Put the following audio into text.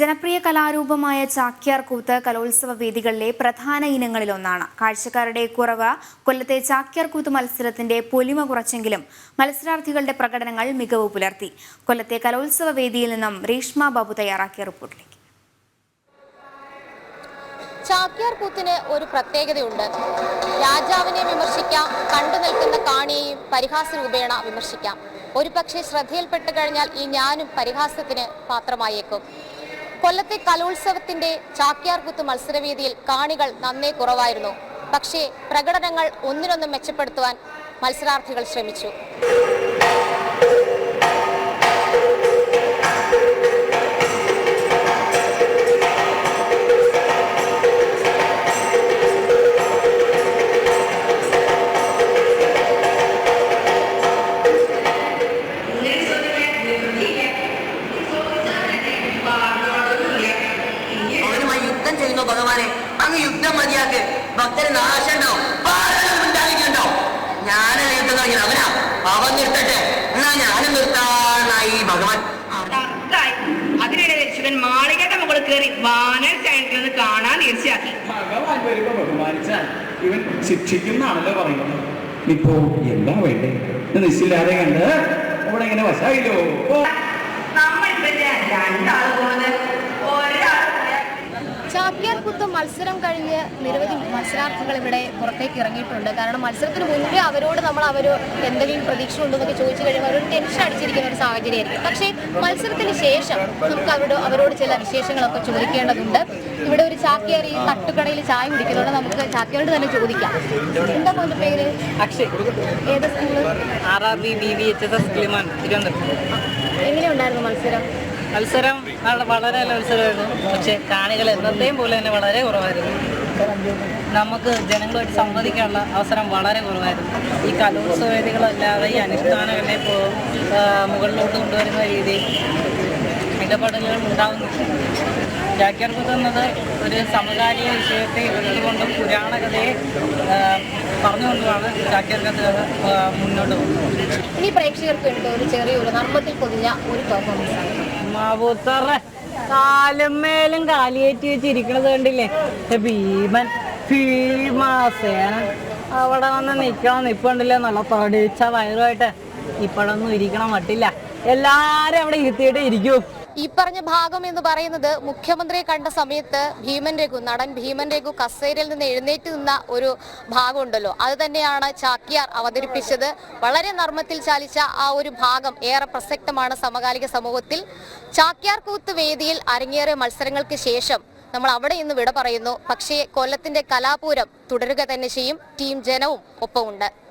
ജനപ്രിയ കലാരൂപമായ ചാക്യാർ കൂത്ത് കലോത്സവ വേദികളിലെ പ്രധാന ഇനങ്ങളിലൊന്നാണ്. കാഴ്ചക്കാരുടെ കുറവ് കൊല്ലത്തെ ചാക്യാർ കൂത്ത് മത്സരത്തിന്റെ പൊലിമ കുറച്ചെങ്കിലും മത്സരാർത്ഥികളുടെ പ്രകടനങ്ങൾ മികവ് പുലർത്തി. കൊല്ലത്തെ കലോത്സവ വേദിയിൽ നിന്നും രേഷ്മ ബാബു തയ്യാറാക്കിയ റിപ്പോർട്ടിലേക്ക്. ചാക്യാർ കൂത്തിന് ഒരു പ്രത്യേകതയുണ്ട്. രാജാവിനെ വിമർശിക്കാം കണ്ടു നിൽക്കുന്ന കാണിയെയും പരിഹാസ രൂപേണ വിമർശിക്കാം. ഒരു പക്ഷേ ശ്രദ്ധയിൽപ്പെട്ട് കഴിഞ്ഞാൽ ഈ ഞാനും പരിഹാസത്തിന് പാത്രമായേക്കും. കൊല്ലത്തെ കലോത്സവത്തിന്റെ ചാക്യാർകുത്ത് മത്സരവേദിയിൽ കാണികൾ നന്നേ കുറവായിരുന്നു. പക്ഷേ പ്രകടനങ്ങൾ ഒന്നിനൊന്നും മെച്ചപ്പെടുത്തുവാൻ മത്സരാർത്ഥികൾ ശ്രമിച്ചു. ചെയ്യുന്നു ഭഗവാനെ. അങ്ങ് യുദ്ധം മതിയാക്ക്. ഭക്തന് നാശം ഉണ്ടാവും ഞാനല്ല യുദ്ധം തുടങ്ങിയത്? അവനാ. അവൻ നിർത്തട്ടെ. എന്നാ ഞാനും നിർത്താനായി ഭഗവാൻ. അതിനിടയിൽ അതിനിടെ ശിവൻ മാളികയുടെ മുകളിൽ കയറി വാനൽ സൈഡിൽ കാണാൻ തീർച്ചയാക്കി ഭഗവാൻ വരുമ്പോ ബഹുമാനിച്ചാൽ ഇവൻ ശിക്ഷിക്കുന്നാണല്ലോ പറയുന്നത്. ഇപ്പോ എന്താ വേണ്ടേ? നിശ്ചയില്ലാതെ കണ്ട് അവിടെ ഇങ്ങനെ വശായില്ലോ. നമ്മൾ രണ്ടാൾ പോകുന്നത് ചാക്യാർ കുത്ത് മത്സരം കഴിഞ്ഞ് നിരവധി മത്സരാർത്ഥികൾ ഇവിടെ പുറത്തേക്ക് ഇറങ്ങിയിട്ടുണ്ട്. കാരണം മത്സരത്തിന് മുൻപേ അവരോട് നമ്മൾ അവർ എന്തെങ്കിലും പ്രതീക്ഷ ഉണ്ടെന്നൊക്കെ ചോദിച്ചു കഴിയുമ്പോൾ അവർ ടെൻഷൻ അടിച്ചിരിക്കുന്ന ഒരു സാഹചര്യമായിരിക്കും. പക്ഷേ മത്സരത്തിന് ശേഷം നമുക്ക് അവരോട് അവരോട് ചില വിശേഷങ്ങളൊക്കെ ചോദിക്കേണ്ടതുണ്ട്. ഇവിടെ ഒരു ചാക്യാർ ഈ തട്ടുകടയിൽ ചായ കുടിക്കുന്നതുകൊണ്ട് നമുക്ക് ചാക്യാരോട് തന്നെ ചോദിക്കാം. എന്താ പോലെ പേര്? അക്ഷയ്. ഏത് school? R R B B V H S S എങ്ങനെയുണ്ടായിരുന്നു മത്സരം? മത്സരം വളരെ നല്ല മത്സരമായിരുന്നു. പക്ഷേ കാണികൾ എന്നത്തെയും പോലെ തന്നെ വളരെ കുറവായിരുന്നു. നമുക്ക് ജനങ്ങളുമായിട്ട് സംവദിക്കാനുള്ള അവസരം വളരെ കുറവായിരുന്നു. ഈ കലോത്സവ വേദികളല്ലാതെ ഈ അനുഷ്ഠാനങ്ങളെ ഇപ്പോൾ മുകളിലോട്ട് കൊണ്ടുവരുന്ന രീതിയിൽ ഇടപെടലുകൾ ഉണ്ടാകുന്നു ജാക്യാർ കുത്ത് എന്നത് ഒരു സമകാലിക വിഷയത്തെ എടുത്തുകൊണ്ടും പുരാണ കഥയെ ആ, പറഞ്ഞുകൊണ്ടുമാണ് ജാക്യാർ മുന്നോട്ട് പോകുന്നത് ഇനി പ്രേക്ഷകർക്ക് വേണ്ടി ഒരു ചെറിയൊരു നർമ്മത്തിൽ പൊതിഞ്ഞ ഒരു പെർഫോമൻസ് ആണ്. മാവൂത്തറ. കാലും മേലും കാലിയേറ്റി വെച്ചിരിക്കണത് കണ്ടില്ലേ? ഭീമൻ ഭീമാസേന അവിടെ വന്ന് നിക്കണം. നിൽപ്പുണ്ടല്ലോ നല്ല തടിച്ച വയറുമായിട്ട്. ഇപ്പോഴൊന്നും ഇരിക്കണം പറ്റില്ല എല്ലാരും അവിടെ ഇരുത്തിയിട്ട് ഇരിക്കും. ഈ പറഞ്ഞ ഭാഗം എന്ന് പറയുന്നത് മുഖ്യമന്ത്രിയെ കണ്ട സമയത്ത് ഭീമൻ രഘു നടൻ ഭീമൻ രഘു കസേരയിൽ നിന്ന് എഴുന്നേറ്റ് നിന്ന ഒരു ഭാഗമുണ്ടല്ലോ. അത് തന്നെയാണ് ചാക്യാർ അവതരിപ്പിച്ചത്. വളരെ നർമ്മത്തിൽ ചാലിച്ച ആ ഒരു ഭാഗം ഏറെ പ്രസക്തമാണ് സമകാലിക സമൂഹത്തിൽ. ചാക്യാർ കൂത്ത് വേദിയിൽ അരങ്ങേറിയ മത്സരങ്ങൾക്ക് ശേഷം നമ്മൾ അവിടെ ഇന്ന് വിട പറയുന്നു. പക്ഷേ കൊല്ലത്തിന്റെ കലാപൂരം തുടരുക തന്നെ ചെയ്യും. ടീം ജനവും ഒപ്പമുണ്ട്.